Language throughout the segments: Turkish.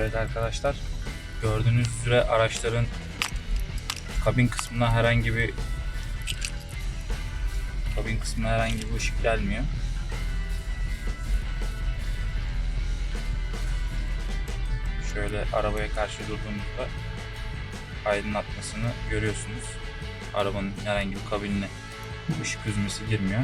Evet arkadaşlar gördüğünüz üzere araçların kabin kısmına herhangi bir kabin kısmına herhangi bir ışık gelmiyor. Şöyle arabaya karşı durduğumuzda aydınlatmasını görüyorsunuz. Arabanın herhangi bir kabinine ışık hüzmesi girmiyor.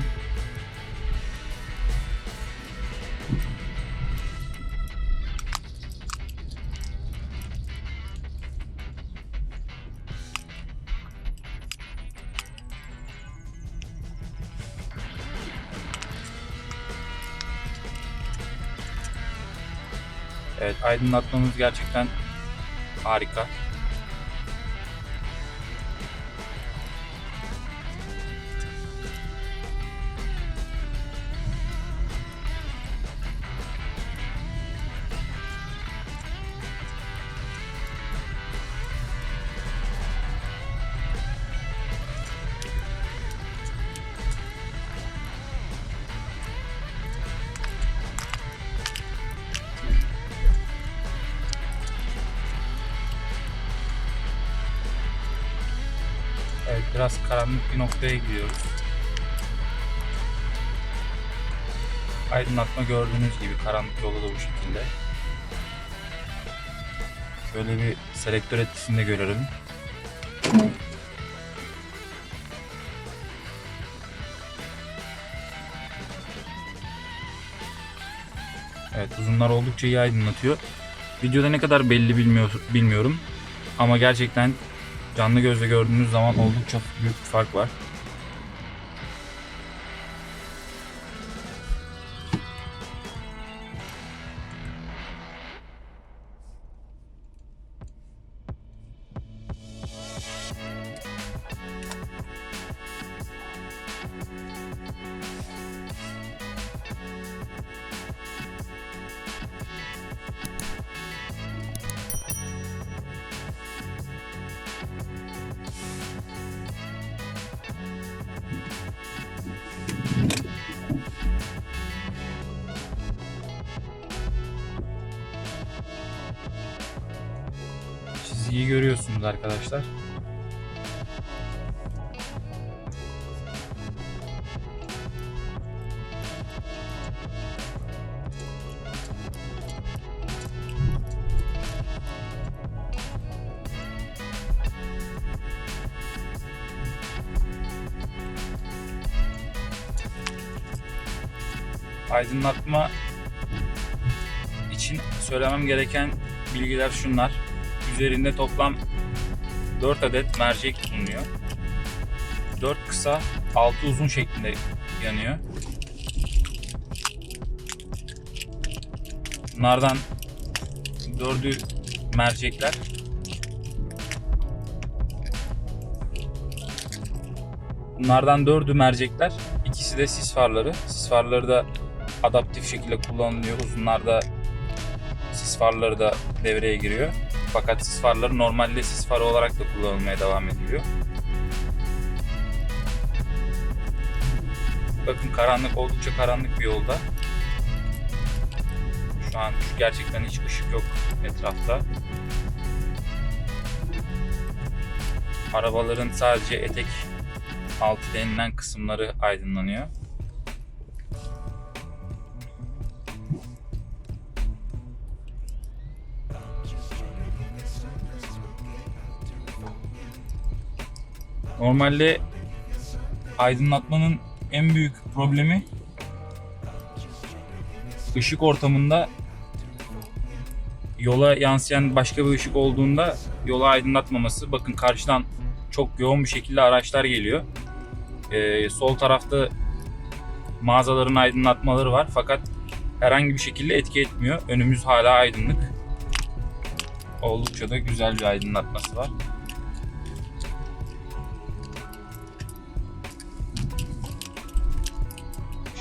Evet aydınlatmamız gerçekten harika. Biraz karanlık bir noktaya gidiyoruz. Aydınlatma gördüğünüz gibi karanlık yolda da bu şekilde. Şöyle bir selektör etkisini de görelim. Evet uzunlar oldukça iyi aydınlatıyor. Videoda ne kadar belli bilmiyor, bilmiyorum. Ama gerçekten canlı gözle gördüğünüz zaman oldukça büyük bir fark var. Görüyorsunuz arkadaşlar. Aydınlatma için söylemem gereken bilgiler şunlar. Üzerinde toplam 4 adet mercek bulunuyor. 4 kısa, 6 uzun şeklinde yanıyor. Bunlardan 4'ü mercekler. Bunlardan 4'ü mercekler. İkisi de sis farları. Sis farları da adaptif şekilde kullanılıyor. Uzunlarda sis farları da devreye giriyor. Fakat sis farları normalde sis farı olarak da kullanılmaya devam ediliyor. Bakın karanlık oldukça karanlık bir yolda. Şu an gerçekten hiç ışık yok etrafta. Arabaların sadece etek altı denilen kısımları aydınlanıyor. Normalde aydınlatmanın en büyük problemi ışık ortamında yola yansıyan başka bir ışık olduğunda yola aydınlatmaması. Bakın karşıdan çok yoğun bir şekilde araçlar geliyor. Ee, sol tarafta mağazaların aydınlatmaları var fakat herhangi bir şekilde etki etmiyor. Önümüz hala aydınlık. Oldukça da güzel bir aydınlatması var.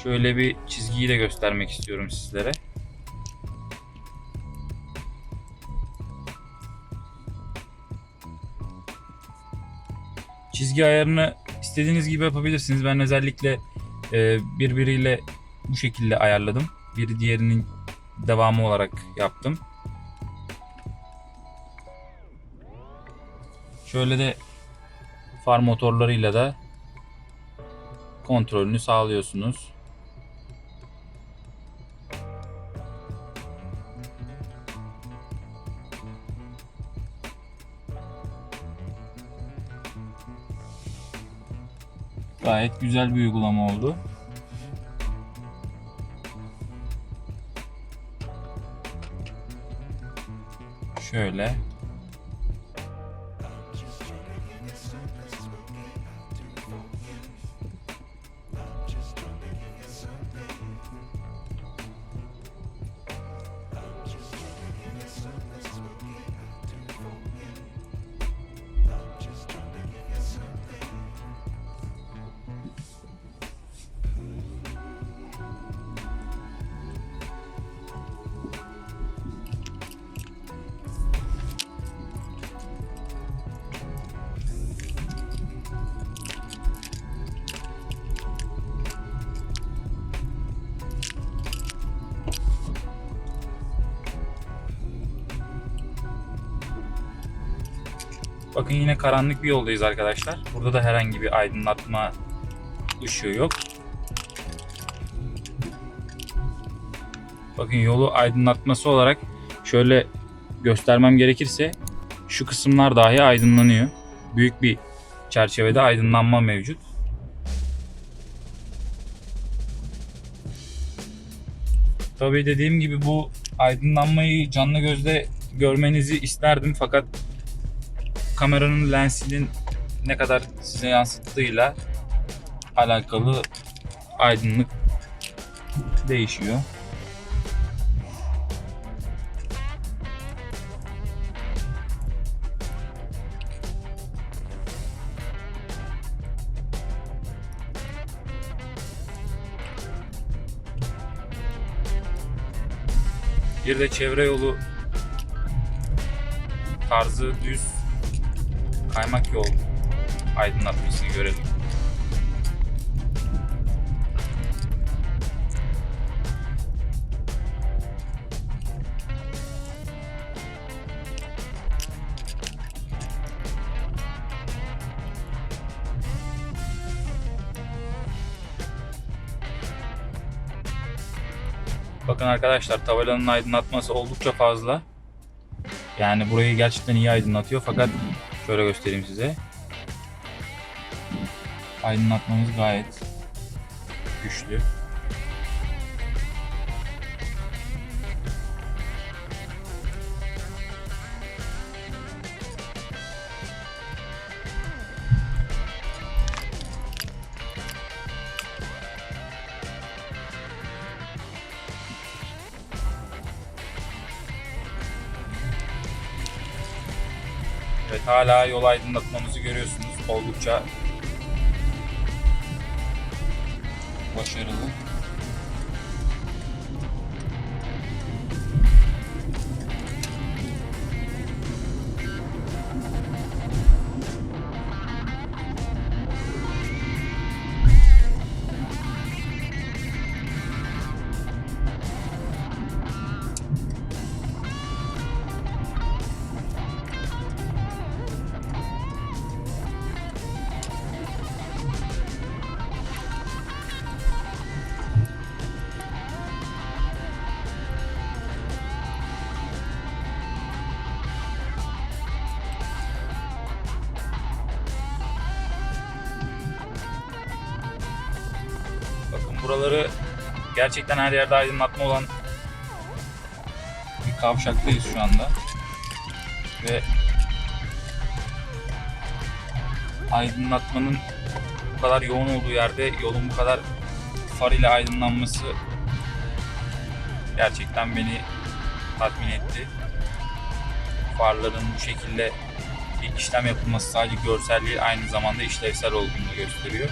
Şöyle bir çizgiyi de göstermek istiyorum sizlere. Çizgi ayarını istediğiniz gibi yapabilirsiniz. Ben özellikle e, birbiriyle bu şekilde ayarladım. Biri diğerinin devamı olarak yaptım. Şöyle de far motorlarıyla da kontrolünü sağlıyorsunuz. Gayet güzel bir uygulama oldu. Şöyle. Bakın yine karanlık bir yoldayız arkadaşlar. Burada da herhangi bir aydınlatma ışığı yok. Bakın yolu aydınlatması olarak şöyle göstermem gerekirse şu kısımlar dahi aydınlanıyor. Büyük bir çerçevede aydınlanma mevcut. Tabii dediğim gibi bu aydınlanmayı canlı gözle görmenizi isterdim fakat kameranın lensinin ne kadar size yansıttığıyla alakalı aydınlık değişiyor. Bir de çevre yolu tarzı düz kaymak yol aydınlatmasını görelim. Bakın arkadaşlar tabelanın aydınlatması oldukça fazla. Yani burayı gerçekten iyi aydınlatıyor fakat şöyle göstereyim size. Aydınlatmamız gayet güçlü. Hala yol aydınlatmamızı görüyorsunuz. Oldukça başarılı. Buraları gerçekten her yerde aydınlatma olan bir kavşaktayız şu anda. Ve aydınlatmanın bu kadar yoğun olduğu yerde yolun bu kadar far ile aydınlanması gerçekten beni tatmin etti. Farların bu şekilde bir işlem yapılması sadece görsel değil aynı zamanda işlevsel olduğunu gösteriyor.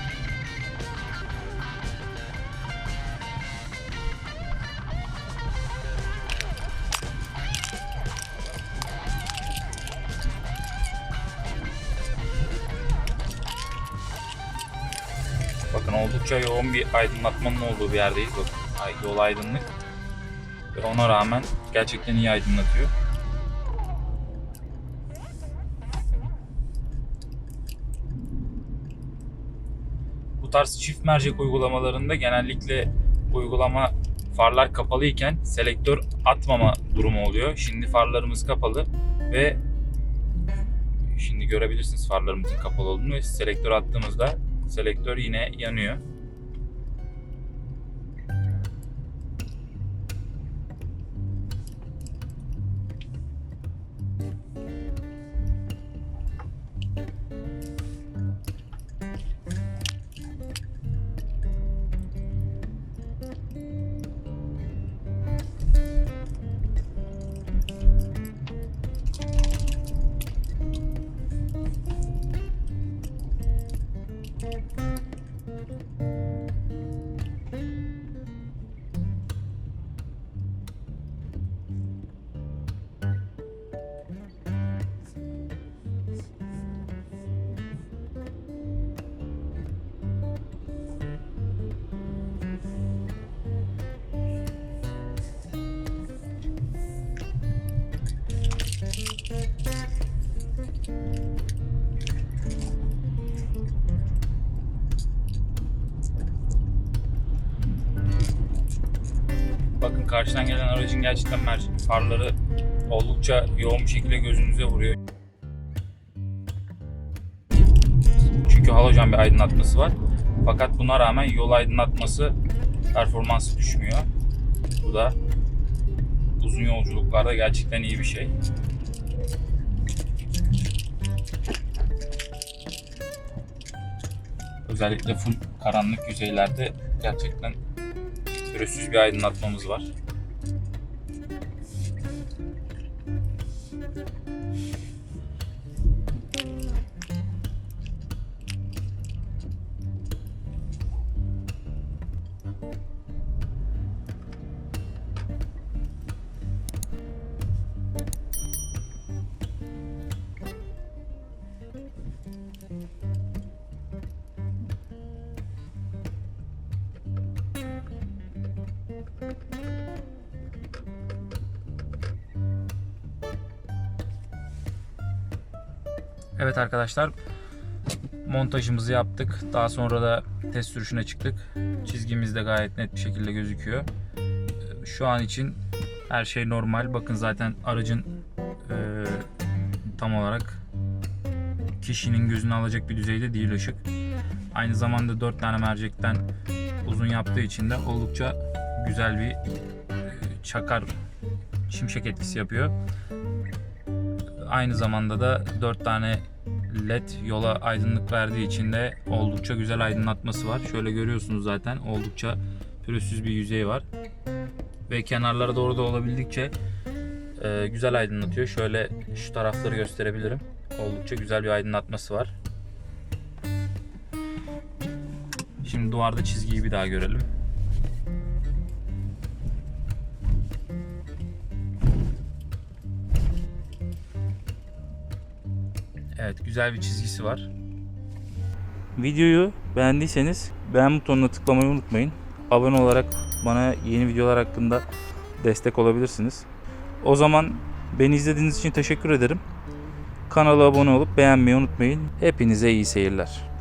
Bakın oldukça yoğun bir aydınlatmanın olduğu bir yerdeyiz. Bakın yol aydınlık. Ve ona rağmen gerçekten iyi aydınlatıyor. Bu tarz çift mercek uygulamalarında genellikle uygulama farlar kapalı iken selektör atmama durumu oluyor. Şimdi farlarımız kapalı ve şimdi görebilirsiniz farlarımızın kapalı olduğunu ve selektör attığımızda selektör yine yanıyor. Karşıdan gelen aracın gerçekten farları oldukça yoğun bir şekilde gözünüze vuruyor. Çünkü halojen bir aydınlatması var. Fakat buna rağmen yol aydınlatması performansı düşmüyor. Bu da uzun yolculuklarda gerçekten iyi bir şey. Özellikle full karanlık yüzeylerde gerçekten pürüzsüz bir aydınlatmamız var. Evet arkadaşlar montajımızı yaptık. Daha sonra da test sürüşüne çıktık. Çizgimiz de gayet net bir şekilde gözüküyor. Ee, Şu an için her şey normal. Bakın zaten aracın e, tam olarak kişinin gözünü alacak bir düzeyde değil ışık. Aynı zamanda 4 tane mercekten uzun yaptığı için de oldukça güzel bir e, çakar şimşek etkisi yapıyor. Aynı zamanda da 4 tane led yola aydınlık verdiği için de oldukça güzel aydınlatması var. Şöyle görüyorsunuz zaten oldukça pürüzsüz bir yüzey var. Ve kenarlara doğru da olabildikçe e, güzel aydınlatıyor. Şöyle şu tarafları gösterebilirim. Oldukça güzel bir aydınlatması var. Şimdi duvarda çizgiyi bir daha görelim. Evet güzel bir çizgisi var. Videoyu beğendiyseniz beğen butonuna tıklamayı unutmayın. Abone olarak bana yeni videolar hakkında destek olabilirsiniz. O zaman beni izlediğiniz için teşekkür ederim. Kanala abone olup beğenmeyi unutmayın. Hepinize iyi seyirler.